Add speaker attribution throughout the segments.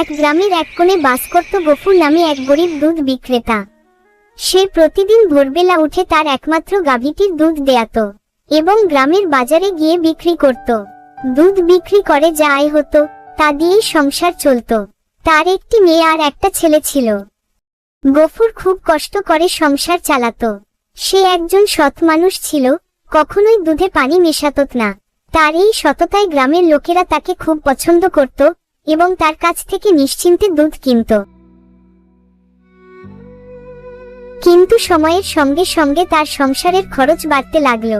Speaker 1: এক গ্রামের এক কোণে বাস করত গফুর নামে এক গরিব দুধ বিক্রেতা। সে প্রতিদিন ভোরবেলা উঠে তার একমাত্র গাভীটির দুধ দেয়াত এবং গ্রামের বাজারে গিয়ে বিক্রি করত। দুধ বিক্রি করে যা আয় হতো, তা দিয়েই সংসার চলত। তার একটি মেয়ে আর একটা ছেলে ছিল। গফুর খুব কষ্ট করে সংসার চালাতো। সে একজন সৎ মানুষ ছিল, কখনোই দুধে পানি মেশাত না। তার এই সততায় গ্রামের লোকেরা তাকে খুব পছন্দ করত এবং তার কাছ থেকে নিশ্চিন্তে দুধ কিনত। কিন্তু সময়ের সঙ্গে সঙ্গে তার সংসারের খরচ বাড়তে লাগল।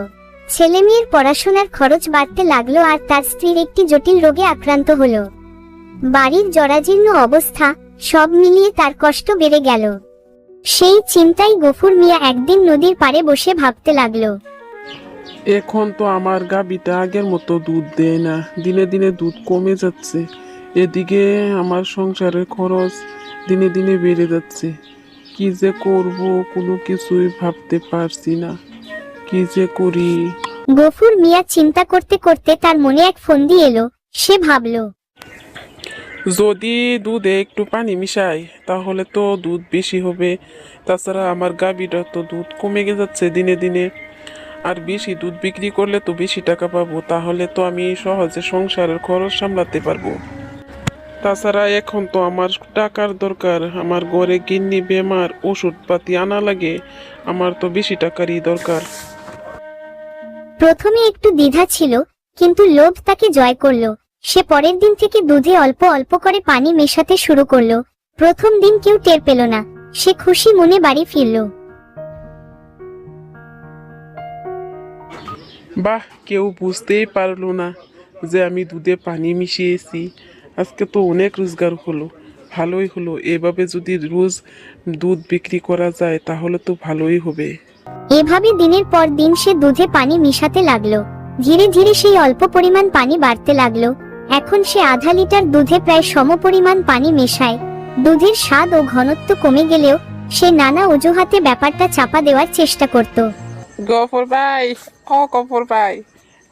Speaker 1: ছেলে মেয়ের পড়াশোনার খরচ বাড়তে লাগল আর তার স্ত্রীর একটি জটিল রোগে আক্রান্ত হলো। বাড়ির জরাজীর্ণ অবস্থা সব মিলিয়ে তার কষ্ট বেড়ে গেল। সেই চিন্তায় গফুর মিয়া একদিন নদীর পাড়ে বসে ভাবতে লাগল।
Speaker 2: এখন তো আমার গাবিটা আগের মতো দুধ দেয় না, দিনে দিনে দুধ কমে যাচ্ছে। এদিকে আমার সংসারের খরচ দিনে দিনে বেড়ে যাচ্ছে। কি যে করব কোনো কিছুই ভাবতে পারছি না। কি যে করি?
Speaker 1: গফুর মিয়া চিন্তা করতে করতে তার মনে এক ফন্দি এলো। সে ভাবলো
Speaker 2: যদি দুধে একটু পানি মিশাই তাহলে তো দুধ বেশি হবে। তাছাড়া আমার গাভীটা তো দুধ কমে গে যাচ্ছে দিনে দিনে। আর বেশি দুধ বিক্রি করলে তো বেশি টাকা পাবো তাহলে তো আমি সহজে সংসারের খরচ সামলাতে পারব। তাছাড়া এখন তো আমার টাকার দরকার। আমার ঘরে গিন্নি বেমার ওষুধপাতি আনা লাগে। আমার তো বেশি টাকারই দরকার।
Speaker 1: প্রথমে একটু দ্বিধা ছিল কিন্তু লোভ তাকে জয় করল। সে পরের দিন থেকে দুধে অল্প অল্প করে পানি মেশাতে শুরু করল। প্রথম দিন কেউ টের পেল না। সে খুশি মনে বাড়ি ফিরল।
Speaker 2: বাহ কেউ বুঝতেই পারল না যে আমি দুধে পানি মিশিয়েছি। আজকে তো অনেক রোজগার হলো ভালোই হলো। এভাবে যদি রোজ দুধ বিক্রি করা যায় তাহলে তো ভালোই হবে।
Speaker 1: এভাবে দিনের পর দিন সে দুধে পানি মিশাতে লাগল। ধীরে ধীরে সেই অল্প পরিমাণ পানি বাড়তে লাগল। এখন সে আধা লিটার দুধে প্রায় সমপরিমাণ পানি মেশায়। দুধের স্বাদ ও ঘনত্ব কমে গেলেও সে নানা অজুহাতে ব্যাপারটা চাপা দেওয়ার চেষ্টা করত।
Speaker 2: গফর ভাই ও গফর ভাই।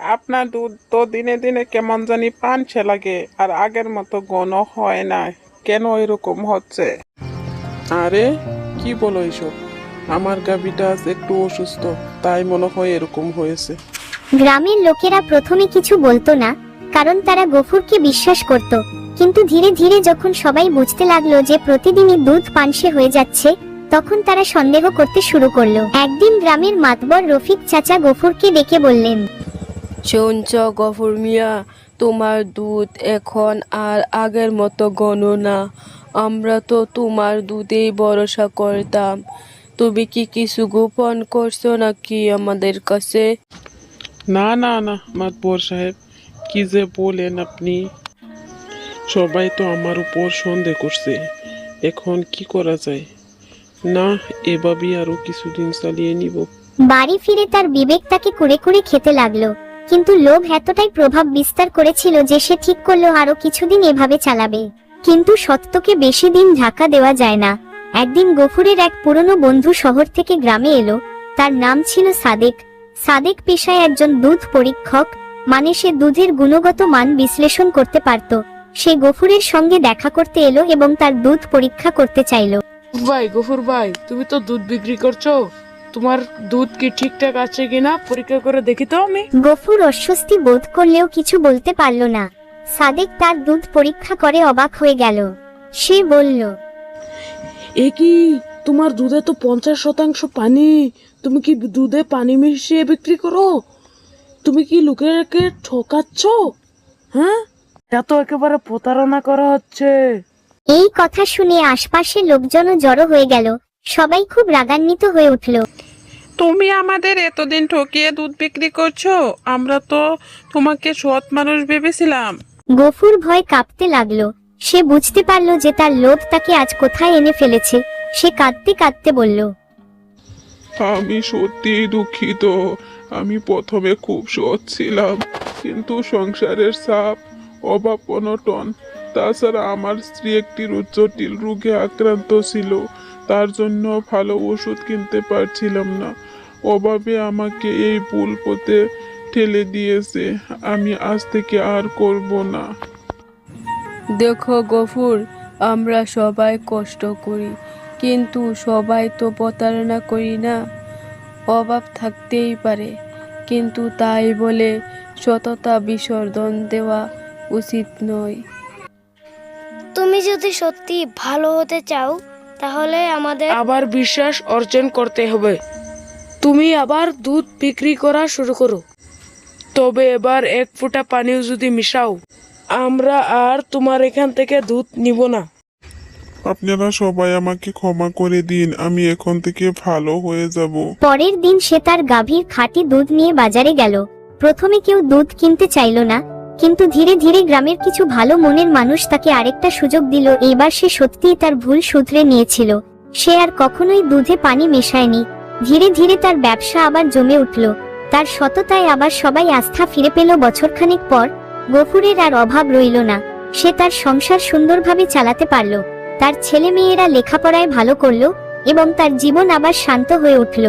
Speaker 2: আপনার দুধ তো দিনে দিনে কেমন জানি পানছে লাগে আর আগের মতো ঘন হয় না। কেন এরকম হচ্ছে? আরে কি বলো এসব? আমার আজ একটু অসুস্থ তাই মনে হয় এরকম হয়েছে।
Speaker 1: গ্রামের লোকেরা প্রথমে কিছু বলতো না কারণ তারা গফুরকে বিশ্বাস করত। কিন্তু ধীরে ধীরে যখন সবাই বুঝতে লাগল যে প্রতিদিনই দুধ পানসে হয়ে যাচ্ছে তখন তারা সন্দেহ করতে শুরু করল। একদিন গ্রামের মাতবর রফিক চাচা গফুরকে ডেকে বললেন
Speaker 3: শুনছ গফুর মিয়া তোমার দুধ এখন আর আগের মতো ঘন না। আমরা তো তোমার দুধেই ভরসা করতাম। তুমি কি কিছু গোপন করছ নাকি আমাদের কাছে?
Speaker 2: না না না মাতবর সাহেব কি যে বলেন আপনি? সবাই তো আমার উপর সন্দেহ করছে। এখন কি করা যায়? না এভাবেই আরও কিছুদিন চালিয়ে নিব।
Speaker 1: বাড়ি ফিরে তার বিবেক তাকে কুড়ে কুড়ে খেতে লাগল। কিন্তু লোভ এতটাই প্রভাব বিস্তার করেছিল যে সে ঠিক করল আরও কিছুদিন এভাবে চালাবে। কিন্তু সত্যকে বেশি দিন ঢাকা দেওয়া যায় না। একদিন গফুরের এক পুরনো বন্ধু শহর থেকে গ্রামে এলো। তার নাম ছিল সাদেক। সাদেক পেশায় একজন দুধ পরীক্ষক মানে সে দুধের গুণগত মান বিশ্লেষণ করতে পারত। সে গফুরের সঙ্গে দেখা করতে এলো এবং তার দুধ পরীক্ষা করতে চাইলো।
Speaker 3: ভাই, গফুর ভাই, তুমি তো দুধ বিক্রি করছ? তোমার দুধ কি ঠিকঠাক আছে কিনা পরীক্ষা করে দেখি তো আমি।
Speaker 1: গফুর অস্বস্তি বোধ করলেও কিছু বলতে পারল না। সাদেক তার দুধ পরীক্ষা করে অবাক হয়ে গেল। সে বলল
Speaker 3: এ কি তোমার দুধে তো পঞ্চাশ শতাংশ পানি তুমি কি দুধে পানি মিশিয়ে বিক্রি করো? তুমি কি লোকেরকে ঠকাচ্ছ? হ্যাঁ? এটা তো একেবারে প্রতারণা করা হচ্ছে।
Speaker 1: এই কথা শুনে আশপাশের লোকজনও জড়ো হয়ে গেল। সবাই খুব রাগান্বিত হয়ে উঠল।
Speaker 2: তুমি আমাদের এতদিন ঠকিয়ে দুধ বিক্রি করছ আমরা তো তোমাকে সৎ মানুষ ভেবেছিলাম।
Speaker 1: গফুর ভয় কাঁপতে লাগল। সে বুঝতে পারল যে তার লোভ তাকে আজ কোথায় এনে ফেলেছে। সে কাঁদতে কাঁদতে বলল
Speaker 2: আমি সত্যি দুঃখিত। আমি প্রথমে খুব সৎ ছিলাম কিন্তু সংসারের চাপ অভাব অনটন তাছাড়া আমার স্ত্রী একটি রো- জটিল রোগে আক্রান্ত ছিল। তার জন্য ভালো ওষুধ কিনতে পারছিলাম না। অভাবে আমাকে এই ভুল পথে ঠেলে দিয়েছে। আমি আজ থেকে আর করব না।
Speaker 3: দেখো গফুর আমরা সবাই কষ্ট করি কিন্তু সবাই তো প্রতারণা করি না। অভাব থাকতেই পারে কিন্তু তাই বলে সততা বিসর্জন দেওয়া উচিত নয়।
Speaker 4: তুমি যদি সত্যি ভালো হতে চাও তাহলে আমাদের
Speaker 5: আবার বিশ্বাস অর্জন করতে হবে। তুমি আবার দুধ বিক্রি করা শুরু করো। তবে এবার এক ফোঁটা পানিও যদি মিশাও আমরা আর তোমার এখান থেকে দুধ নিব না।
Speaker 2: আপনারা সবাই আমাকে ক্ষমা করে দিন আমি এখন থেকে ভালো হয়ে যাব।
Speaker 1: পরের দিন সে তার গাভীর খাঁটি দুধ নিয়ে বাজারে গেল। প্রথমে কেউ দুধ কিনতে চাইল না কিন্তু ধীরে ধীরে গ্রামের কিছু ভালো মনের মানুষ তাকে আরেকটা সুযোগ দিল। এবার সে সত্যিই তার ভুল শুধরে নিয়েছিল। সে আর কখনোই দুধে পানি মেশায়নি। ধীরে ধীরে তার ব্যবসা আবার জমে উঠল। তার সততায় আবার সবাই আস্থা ফিরে পেল বছরখানেক পর। গফুরের আর অভাব রইল না। সে তার সংসার সুন্দরভাবে চালাতে পারল। তার ছেলে মেয়েরা লেখাপড়ায় ভালো করল এবং তার জীবন আবার শান্ত হয়ে উঠল।